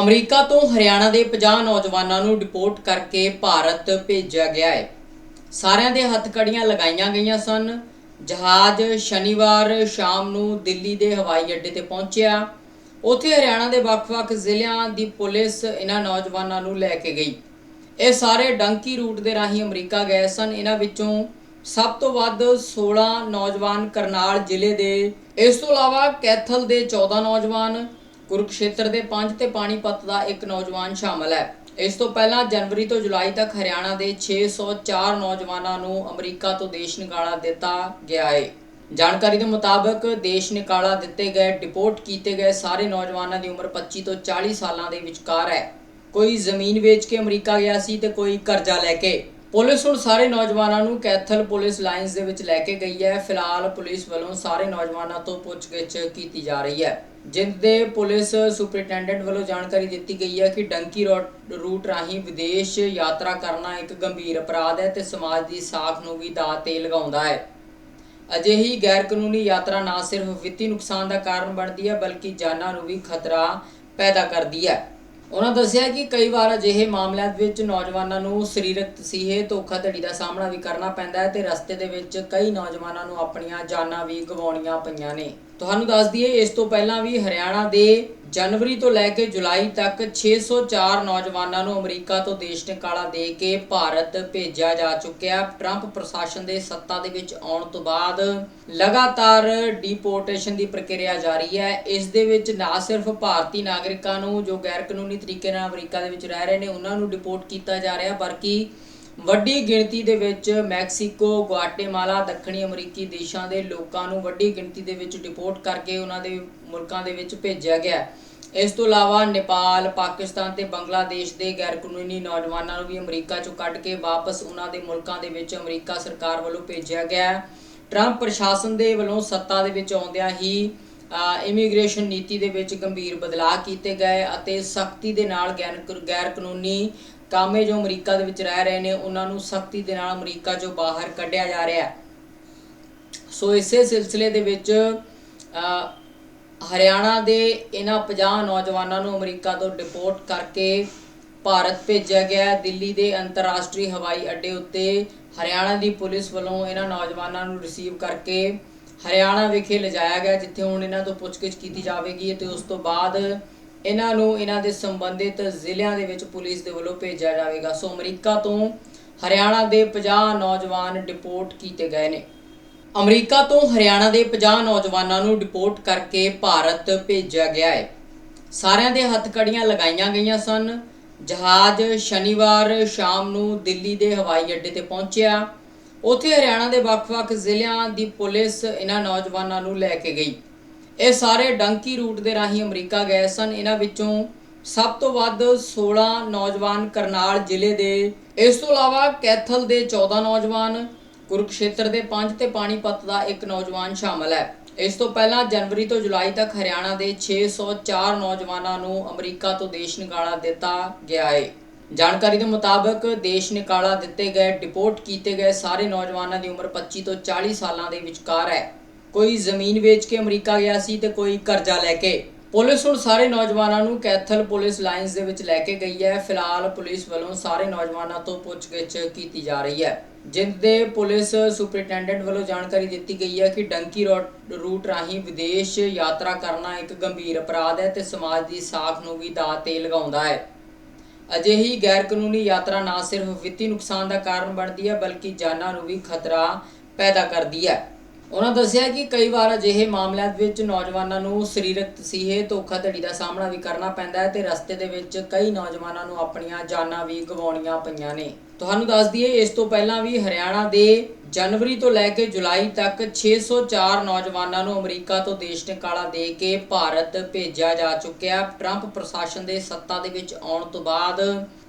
America ਤੋਂ ਹਰਿਆਣਾ ਦੇ 50 ਨੌਜਵਾਨਾਂ ਨੂੰ ਡਿਪੋਰਟ ਕਰਕੇ ਭਾਰਤ ਭੇਜਿਆ ਗਿਆ ਹੈ। ਸਾਰਿਆਂ ਦੇ ਹੱਥਕੜੀਆਂ ਲਗਾਈਆਂ ਗਈਆਂ ਸਨ। ਜਹਾਜ਼ ਸ਼ਨੀਵਾਰ ਸ਼ਾਮ ਨੂੰ ਦਿੱਲੀ ਦੇ ਹਵਾਈ ਅੱਡੇ ਤੇ ਪਹੁੰਚਿਆ। ਉੱਥੇ ਹਰਿਆਣਾ ਦੇ ਵੱਖ-ਵੱਖ ਜ਼ਿਲ੍ਹਿਆਂ ਦੀ ਪੁਲਿਸ ਇਹਨਾਂ ਨੌਜਵਾਨਾਂ ਨੂੰ ਲੈ ਕੇ ਗਈ। ਇਹ ਸਾਰੇ ਡੰਕੀ ਰੂਟ ਦੇ ਰਾਹੀਂ ਅਮਰੀਕਾ ਗਏ ਸਨ। ਇਹਨਾਂ ਵਿੱਚੋਂ ਸਭ ਤੋਂ ਵੱਧ 16 ਨੌਜਵਾਨ ਕਰਨਾਲ ਜ਼ਿਲ੍ਹੇ ਦੇ, ਇਸ ਤੋਂ ਇਲਾਵਾ ਕੈਥਲ ਦੇ 14 ਨੌਜਵਾਨ ਕੁਰੂਕਸ਼ੇਤਰ ਦੇ 5 ਤੇ ਪਾਣੀਪਤ ਦਾ ਇੱਕ ਨੌਜਵਾਨ ਸ਼ਾਮਲ ਹੈ। ਇਸ ਤੋਂ ਪਹਿਲਾਂ ਜਨਵਰੀ ਤੋਂ ਜੁਲਾਈ ਤੱਕ ਹਰਿਆਣਾ ਦੇ 604 ਨੌਜਵਾਨਾਂ ਨੂੰ ਅਮਰੀਕਾ ਤੋਂ ਦੇਸ਼ ਨਿਕਾਲਾ ਦਿੱਤਾ ਗਿਆ ਹੈ ਜਾਣਕਾਰੀ ਦੇ ਮੁਤਾਬਕ ਦੇਸ਼ ਨਿਕਾਲਾ ਦਿੱਤੇ ਗਏ, ਡਿਪੋਰਟ ਕੀਤੇ ਗਏ ਸਾਰੇ ਨੌਜਵਾਨਾਂ ਦੀ ਉਮਰ 25 ਤੋਂ 40 ਸਾਲਾਂ ਦੇ ਵਿਚਕਾਰ ਹੈ। ਕੋਈ ਜ਼ਮੀਨ ਵੇਚ ਕੇ ਅਮਰੀਕਾ ਗਿਆ ਸੀ ਤੇ ਕੋਈ ਕਰਜ਼ਾ ਲੈ ਕੇ ਪੁਲਿਸ ਹੁਣ ਸਾਰੇ ਨੌਜਵਾਨਾਂ ਨੂੰ ਕੈਥਲ ਪੁਲਿਸ ਲਾਈਨਸ ਦੇ ਵਿੱਚ ਲੈ ਕੇ ਗਈ ਹੈ। ਫਿਲਹਾਲ ਪੁਲਿਸ ਵੱਲੋਂ ਸਾਰੇ ਨੌਜਵਾਨਾਂ ਤੋਂ ਪੁੱਛਗਿੱਛ ਕੀਤੀ ਜਾ ਰਹੀ ਹੈ। ਜਿਸ ਦੇ ਪੁਲਿਸ ਸੁਪਰਿੰਟੈਂਡੈਂਟ ਵੱਲੋਂ ਜਾਣਕਾਰੀ ਦਿੱਤੀ ਗਈ ਹੈ ਕਿ ਡੰਕੀ ਰੋਡ- ਰੂਟ ਰਾਹੀਂ ਵਿਦੇਸ਼ ਯਾਤਰਾ ਕਰਨਾ ਇੱਕ ਗੰਭੀਰ ਅਪਰਾਧ ਹੈ ਤੇ ਸਮਾਜ ਦੀ ਸਾਖ ਨੂੰ ਵੀ ਦਾਅ ਤੇ ਲਗਾਉਂਦਾ ਹੈ। ਅਜਿਹੀ ਗੈਰ ਕਾਨੂੰਨੀ ਯਾਤਰਾ ਨਾ ਸਿਰਫ ਵਿੱਤੀ ਨੁਕਸਾਨ ਦਾ ਕਾਰਨ ਬਣਦੀ ਹੈ, ਬਲਕਿ ਜਾਨਾਂ ਨੂੰ ਵੀ ਖਤਰਾ ਪੈਦਾ ਕਰਦੀ ਹੈ। ਉਹਨਾਂ ਦੱਸਿਆ ਕਿ ਕਈ ਵਾਰ ਅਜਿਹੇ ਮਾਮਲਿਆਂ ਵਿੱਚ ਨੌਜਵਾਨਾਂ ਨੂੰ ਸਰੀਰਕ ਤਸੀਹੇ, ਧੋਖਾਧੜੀ ਦਾ ਸਾਹਮਣਾ ਵੀ ਕਰਨਾ ਪੈਂਦਾ ਹੈ ਤੇ ਰਸਤੇ ਦੇ ਵਿੱਚ ਕਈ ਨੌਜਵਾਨਾਂ ਨੂੰ ਆਪਣੀਆਂ ਜਾਨਾਂ ਵੀ ਗਵਾਉਣੀਆਂ ਪਈਆਂ ਨੇ। ਤੁਹਾਨੂੰ ਦੱਸ ਦਈਏ, ਇਸ ਤੋਂ ਪਹਿਲਾਂ ਵੀ ਹਰਿਆਣਾ ਦੇ ਜਨਵਰੀ ਤੋਂ ਲੈ ਕੇ ਜੁਲਾਈ ਤੱਕ 604 ਨੌਜਵਾਨਾਂ ਨੂੰ ਅਮਰੀਕਾ ਤੋਂ ਦੇਸ਼ ਨਿਕਾਲਾ ਦੇ ਕੇ ਭਾਰਤ ਭੇਜਿਆ ਜਾ ਚੁੱਕਿਆ। ਟਰੰਪ ਪ੍ਰਸ਼ਾਸਨ ਦੇ ਸੱਤਾ ਦੇ ਵਿੱਚ ਆਉਣ ਤੋਂ ਬਾਅਦ ਲਗਾਤਾਰ ਡਿਪੋਰਟੇਸ਼ਨ ਦੀ ਪ੍ਰਕਿਰਿਆ ਜਾਰੀ ਹੈ। ਇਸ ਦੇ ਵਿੱਚ ਨਾ ਸਿਰਫ ਭਾਰਤੀ ਨਾਗਰਿਕਾਂ ਨੂੰ ਜੋ ਗੈਰ ਕਾਨੂੰਨੀ ਤਰੀਕੇ ਨਾਲ ਅਮਰੀਕਾ ਦੇ ਵਿੱਚ ਰਹਿ ਰਹੇ ਨੇ, ਉਹਨਾਂ ਨੂੰ ਡਿਪੋਰਟ ਕੀਤਾ ਜਾ ਰਿਹਾ, ਬਲਕਿ ਵੱਡੀ ਗਿਣਤੀ ਦੇ ਵਿੱਚ ਮੈਕਸੀਕੋ ਗੁਆਟੇਮਾਲਾ ਦੱਖਣੀ ਅਮਰੀਕੀ ਦੇਸ਼ਾਂ ਦੇ ਲੋਕਾਂ ਨੂੰ ਵੱਡੀ ਗਿਣਤੀ ਦੇ ਵਿੱਚ ਡਿਪੋਰਟ ਕਰਕੇ ਉਹਨਾਂ ਦੇ ਮੁਲਕਾਂ ਦੇ ਵਿੱਚ ਭੇਜਿਆ ਗਿਆ ਇਸ ਤੋਂ ਇਲਾਵਾ ਨੇਪਾਲ, ਪਾਕਿਸਤਾਨ ਤੇ ਬੰਗਲਾਦੇਸ਼ ਦੇ ਗੈਰ ਕਾਨੂੰਨੀ ਨੌਜਵਾਨਾਂ ਨੂੰ ਵੀ ਅਮਰੀਕਾ ਚੋਂ ਕੱਢ ਕੇ ਵਾਪਸ ਉਹਨਾਂ ਦੇ ਮੁਲਕਾਂ ਦੇ ਵਿੱਚ ਅਮਰੀਕਾ ਸਰਕਾਰ ਵੱਲੋਂ ਭੇਜਿਆ ਗਿਆ ਟਰੰਪ ਪ੍ਰਸ਼ਾਸਨ ਦੇ ਵੱਲੋਂ ਸੱਤਾ ਦੇ ਵਿੱਚ ਆਉਂਦਿਆਂ ਹੀ ਇਮੀਗ੍ਰੇਸ਼ਨ ਨੀਤੀ ਦੇ ਵਿੱਚ ਗੰਭੀਰ ਬਦਲਾਅ ਕੀਤੇ ਗਏ ਅਤੇ ਸਖਤੀ ਦੇ ਨਾਲ ਗੈਰ ਗੈਰ ਕਾਨੂੰਨੀ ਕਾਮੇ ਜੋ ਅਮਰੀਕਾ ਦੇ ਵਿੱਚ ਰਹਿ ਰਹੇ ਨੇ, ਉਹਨਾਂ ਨੂੰ ਸਖਤੀ ਦੇ ਨਾਲ ਅਮਰੀਕਾ ਚੋਂ ਬਾਹਰ ਕੱਢਿਆ ਜਾ ਰਿਹਾ ਹੈ। ਸੋ ਇਸੇ ਸਿਲਸਿਲੇ ਦੇ ਵਿੱਚ ਹਰਿਆਣਾ ਦੇ ਇਹਨਾਂ 50 ਨੌਜਵਾਨਾਂ ਨੂੰ ਅਮਰੀਕਾ ਤੋਂ ਡਿਪੋਰਟ ਕਰਕੇ ਭਾਰਤ ਭੇਜਿਆ ਗਿਆ ਦਿੱਲੀ ਦੇ ਅੰਤਰਰਾਸ਼ਟਰੀ ਹਵਾਈ ਅੱਡੇ ਉੱਤੇ ਹਰਿਆਣਾ ਦੀ ਪੁਲਿਸ ਵੱਲੋਂ ਇਹਨਾਂ ਨੌਜਵਾਨਾਂ ਨੂੰ ਰਿਸੀਵ ਕਰਕੇ ਹਰਿਆਣਾ ਵਿਖੇ ਲਿਜਾਇਆ ਗਿਆ, ਜਿੱਥੇ ਹੁਣ ਇਹਨਾਂ ਤੋਂ ਪੁੱਛਗਿੱਛ ਕੀਤੀ ਜਾਵੇਗੀ ਤੇ ਉਸ ਤੋਂ ਬਾਅਦ ਇਹਨਾਂ ਨੂੰ ਇਹਨਾਂ ਦੇ ਸੰਬੰਧਿਤ ਜ਼ਿਲ੍ਹਿਆਂ ਦੇ ਵਿੱਚ ਪੁਲਿਸ ਦੇ ਵੱਲੋਂ ਭੇਜਿਆ ਜਾਵੇਗਾ। ਸੋ ਅਮਰੀਕਾ ਤੋਂ ਹਰਿਆਣਾ ਦੇ 50 ਨੌਜਵਾਨ ਡਿਪੋਰਟ ਕੀਤੇ ਗਏ ਨੇ। ਅਮਰੀਕਾ ਤੋਂ ਹਰਿਆਣਾ ਦੇ 50 ਨੌਜਵਾਨਾਂ ਨੂੰ ਡਿਪੋਰਟ ਕਰਕੇ ਭਾਰਤ ਭੇਜਿਆ ਗਿਆ ਹੈ। ਸਾਰਿਆਂ ਦੇ ਹੱਥਕੜੀਆਂ ਲਗਾਈਆਂ ਗਈਆਂ ਸਨ। ਜਹਾਜ਼ ਸ਼ਨੀਵਾਰ ਸ਼ਾਮ ਨੂੰ ਦਿੱਲੀ ਦੇ ਹਵਾਈ ਅੱਡੇ ਤੇ ਪਹੁੰਚਿਆ। ਉੱਥੇ ਹਰਿਆਣਾ ਦੇ ਵੱਖ-ਵੱਖ ਜ਼ਿਲ੍ਹਿਆਂ ਦੀ ਪੁਲਿਸ ਇਹਨਾਂ ਨੌਜਵਾਨਾਂ ਨੂੰ ਲੈ ਕੇ ਗਈ। ਇਹ ਸਾਰੇ ਡੰਕੀ ਰੂਟ ਦੇ ਰਾਹੀਂ ਅਮਰੀਕਾ ਗਏ ਸਨ। ਇਹਨਾਂ ਵਿੱਚੋਂ ਸਭ ਤੋਂ ਵੱਧ 16 ਨੌਜਵਾਨ ਕਰਨਾਲ ਜ਼ਿਲ੍ਹੇ ਦੇ, ਇਸ ਤੋਂ ਇਲਾਵਾ ਕੈਥਲ ਦੇ 14 ਨੌਜਵਾਨ, ਕੁਰੂਕਸ਼ੇਤਰ ਦੇ 5 ਤੇ ਪਾਣੀਪਤ ਦਾ ਇੱਕ ਨੌਜਵਾਨ ਸ਼ਾਮਲ ਹੈ। ਇਸ ਤੋਂ ਪਹਿਲਾਂ ਜਨਵਰੀ ਤੋਂ ਜੁਲਾਈ ਤੱਕ ਹਰਿਆਣਾ ਦੇ 604 ਨੌਜਵਾਨਾਂ ਨੂੰ ਅਮਰੀਕਾ ਤੋਂ ਦੇਸ਼ ਨਿਕਾਲਾ ਦਿੱਤਾ ਗਿਆ ਹੈ ਜਾਣਕਾਰੀ ਦੇ ਮੁਤਾਬਕ ਦੇਸ਼ ਨਿਕਾਲਾ ਦਿੱਤੇ ਗਏ, ਡਿਪੋਰਟ ਕੀਤੇ ਗਏ ਸਾਰੇ ਨੌਜਵਾਨਾਂ ਦੀ ਉਮਰ 25 ਤੋਂ 40 ਸਾਲਾਂ ਦੇ ਵਿਚਕਾਰ ਹੈ। ਕੋਈ ਜ਼ਮੀਨ ਵੇਚ ਕੇ ਅਮਰੀਕਾ ਗਿਆ ਸੀ ਤੇ ਕੋਈ ਕਰਜ਼ਾ ਲੈ ਕੇ। ਪੁਲਿਸ ਹੁਣ ਸਾਰੇ ਨੌਜਵਾਨਾਂ ਨੂੰ ਕੈਥਲ ਪੁਲਿਸ ਲਾਈਨਸ ਦੇ ਵਿੱਚ ਲੈ ਕੇ ਗਈ ਹੈ। ਫਿਲਹਾਲ ਪੁਲਿਸ ਵੱਲੋਂ ਸਾਰੇ ਨੌਜਵਾਨਾਂ ਤੋਂ ਪੁੱਛਗਿੱਛ ਕੀਤੀ ਜਾ ਰਹੀ ਹੈ। ਜਿਸ ਦੇ ਪੁਲਿਸ ਸੁਪਰਿੰਟੈਂਡੈਂਟ ਵੱਲੋਂ ਜਾਣਕਾਰੀ ਦਿੱਤੀ ਗਈ ਹੈ ਕਿ ਡੰਕੀ ਰੋਡ- ਰੂਟ ਰਾਹੀਂ ਵਿਦੇਸ਼ ਯਾਤਰਾ ਕਰਨਾ ਇੱਕ ਗੰਭੀਰ ਅਪਰਾਧ ਹੈ ਤੇ ਸਮਾਜ ਦੀ ਸਾਖ ਨੂੰ ਵੀ ਦਾਅ ਤੇ ਲਗਾਉਂਦਾ ਹੈ। ਅਜਿਹੀ ਗੈਰ ਕਾਨੂੰਨੀ ਯਾਤਰਾ ਨਾ ਸਿਰਫ ਵਿੱਤੀ ਨੁਕਸਾਨ ਦਾ ਕਾਰਨ ਬਣਦੀ ਹੈ, ਬਲਕਿ ਜਾਨਾਂ ਨੂੰ ਵੀ ਖਤਰਾ ਪੈਦਾ ਕਰਦੀ ਹੈ। ਉਹਨਾਂ ਦੱਸਿਆ ਕਿ ਕਈ ਵਾਰ ਅਜਿਹੇ ਮਾਮਲਿਆਂ ਵਿੱਚ ਨੌਜਵਾਨਾਂ ਨੂੰ ਸਰੀਰਕ ਤਸੀਹੇ ਧੋਖਾਧੜੀ ਦਾ ਸਾਹਮਣਾ ਵੀ ਕਰਨਾ ਪੈਂਦਾ ਹੈ ਤੇ ਰਸਤੇ ਦੇ ਵਿੱਚ ਕਈ ਨੌਜਵਾਨਾਂ ਨੂੰ ਆਪਣੀਆਂ ਜਾਨਾਂ ਵੀ ਗਵਾਉਣੀਆਂ ਪਈਆਂ ਨੇ। ਤੁਹਾਨੂੰ ਦੱਸ ਦਈਏ, ਇਸ ਤੋਂ ਪਹਿਲਾਂ ਵੀ ਹਰਿਆਣਾ ਦੇ ਜਨਵਰੀ ਤੋਂ ਲੈ ਕੇ ਜੁਲਾਈ ਤੱਕ 604 ਨੌਜਵਾਨਾਂ ਨੂੰ ਅਮਰੀਕਾ ਤੋਂ ਦੇਸ਼ ਨਿਕਾਲਾ ਦੇ ਕੇ ਭਾਰਤ ਭੇਜਿਆ ਜਾ ਚੁੱਕਿਆ। ਟਰੰਪ ਪ੍ਰਸ਼ਾਸਨ ਦੇ ਸੱਤਾ ਦੇ ਵਿੱਚ ਆਉਣ ਤੋਂ ਬਾਅਦ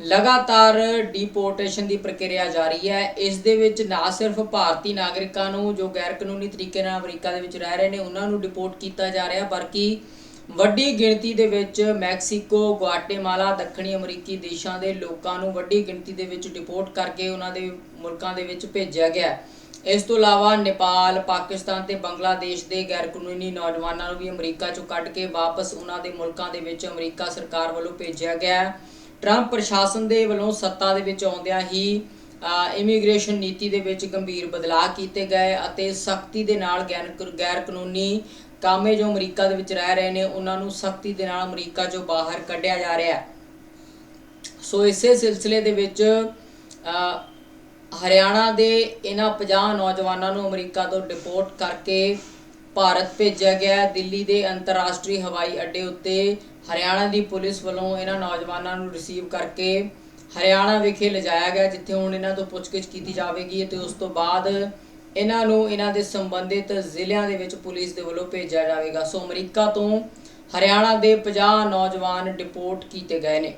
ਲਗਾਤਾਰ ਡਿਪੋਰਟੇਸ਼ਨ ਦੀ ਪ੍ਰਕਿਰਿਆ ਜਾਰੀ ਹੈ। ਇਸ ਦੇ ਵਿੱਚ ਨਾ ਸਿਰਫ ਭਾਰਤੀ ਨਾਗਰਿਕਾਂ ਨੂੰ ਜੋ ਗੈਰ ਕਾਨੂੰਨੀ ਤਰੀਕੇ ਨਾਲ ਅਮਰੀਕਾ ਦੇ ਵਿੱਚ ਰਹਿ ਰਹੇ ਨੇ, ਉਹਨਾਂ ਨੂੰ ਡਿਪੋਰਟ ਕੀਤਾ ਜਾ ਰਿਹਾ, ਬਲਕਿ ਵੱਡੀ ਗਿਣਤੀ ਦੇ ਵਿੱਚ ਮੈਕਸੀਕੋ ਗੁਆਟੇਮਾਲਾ ਦੱਖਣੀ ਅਮਰੀਕੀ ਦੇਸ਼ਾਂ ਦੇ ਲੋਕਾਂ ਨੂੰ ਵੱਡੀ ਗਿਣਤੀ ਦੇ ਵਿੱਚ ਡਿਪੋਰਟ ਕਰਕੇ ਉਹਨਾਂ ਦੇ ਮੁਲਕਾਂ ਦੇ ਵਿੱਚ ਭੇਜਿਆ ਗਿਆ ਇਸ ਤੋਂ ਇਲਾਵਾ ਨੇਪਾਲ, ਪਾਕਿਸਤਾਨ ਤੇ ਬੰਗਲਾਦੇਸ਼ ਦੇ ਗੈਰ ਕਾਨੂੰਨੀ ਨੌਜਵਾਨਾਂ ਨੂੰ ਵੀ ਅਮਰੀਕਾ ਚੋਂ ਕੱਢ ਕੇ ਵਾਪਸ ਉਹਨਾਂ ਦੇ ਮੁਲਕਾਂ ਦੇ ਵਿੱਚ ਅਮਰੀਕਾ ਸਰਕਾਰ ਵੱਲੋਂ ਭੇਜਿਆ ਗਿਆ ਟਰੰਪ ਪ੍ਰਸ਼ਾਸਨ ਦੇ ਵੱਲੋਂ ਸੱਤਾ ਦੇ ਵਿੱਚ ਆਉਂਦਿਆਂ ਹੀ ਇਮੀਗ੍ਰੇਸ਼ਨ ਨੀਤੀ ਦੇ ਵਿੱਚ ਗੰਭੀਰ ਬਦਲਾਅ ਕੀਤੇ ਗਏ ਅਤੇ ਸਖਤੀ ਦੇ ਨਾਲ ਗੈਰ ਗੈਰ ਕਾਨੂੰਨੀ ਕਾਮੇ ਜੋ ਅਮਰੀਕਾ ਦੇ ਵਿੱਚ ਰਹਿ ਰਹੇ ਨੇ, ਉਹਨਾਂ ਨੂੰ ਸਖਤੀ ਦੇ ਨਾਲ ਅਮਰੀਕਾ ਚੋਂ ਬਾਹਰ ਕੱਢਿਆ ਜਾ ਰਿਹਾ ਹੈ। ਸੋ ਇਸੇ ਸਿਲਸਿਲੇ ਦੇ ਵਿੱਚ ਹਰਿਆਣਾ ਦੇ ਇਹਨਾਂ 50 ਨੌਜਵਾਨਾਂ ਨੂੰ ਅਮਰੀਕਾ ਤੋਂ ਡਿਪੋਰਟ ਕਰਕੇ ਭਾਰਤ ਭੇਜਿਆ ਗਿਆ ਦਿੱਲੀ ਦੇ ਅੰਤਰਰਾਸ਼ਟਰੀ ਹਵਾਈ ਅੱਡੇ ਉੱਤੇ ਹਰਿਆਣਾ ਦੀ ਪੁਲਿਸ ਵੱਲੋਂ ਇਹਨਾਂ ਨੌਜਵਾਨਾਂ ਨੂੰ ਰਿਸੀਵ ਕਰਕੇ ਹਰਿਆਣਾ ਵਿਖੇ ਲਿਜਾਇਆ ਗਿਆ, ਜਿੱਥੇ ਹੁਣ ਇਹਨਾਂ ਤੋਂ ਪੁੱਛਗਿੱਛ ਕੀਤੀ ਜਾਵੇਗੀ ਤੇ ਉਸ ਤੋਂ ਬਾਅਦ ਇਹਨਾਂ ਨੂੰ ਇਹਨਾਂ ਦੇ ਸੰਬੰਧਿਤ ਜ਼ਿਲ੍ਹਿਆਂ ਦੇ ਵਿੱਚ ਪੁਲਿਸ ਦੇ ਵੱਲੋਂ ਭੇਜਿਆ ਜਾਵੇਗਾ। ਸੋ ਅਮਰੀਕਾ ਤੋਂ ਹਰਿਆਣਾ ਦੇ 50 ਨੌਜਵਾਨ ਡਿਪੋਰਟ ਕੀਤੇ ਗਏ ਨੇ।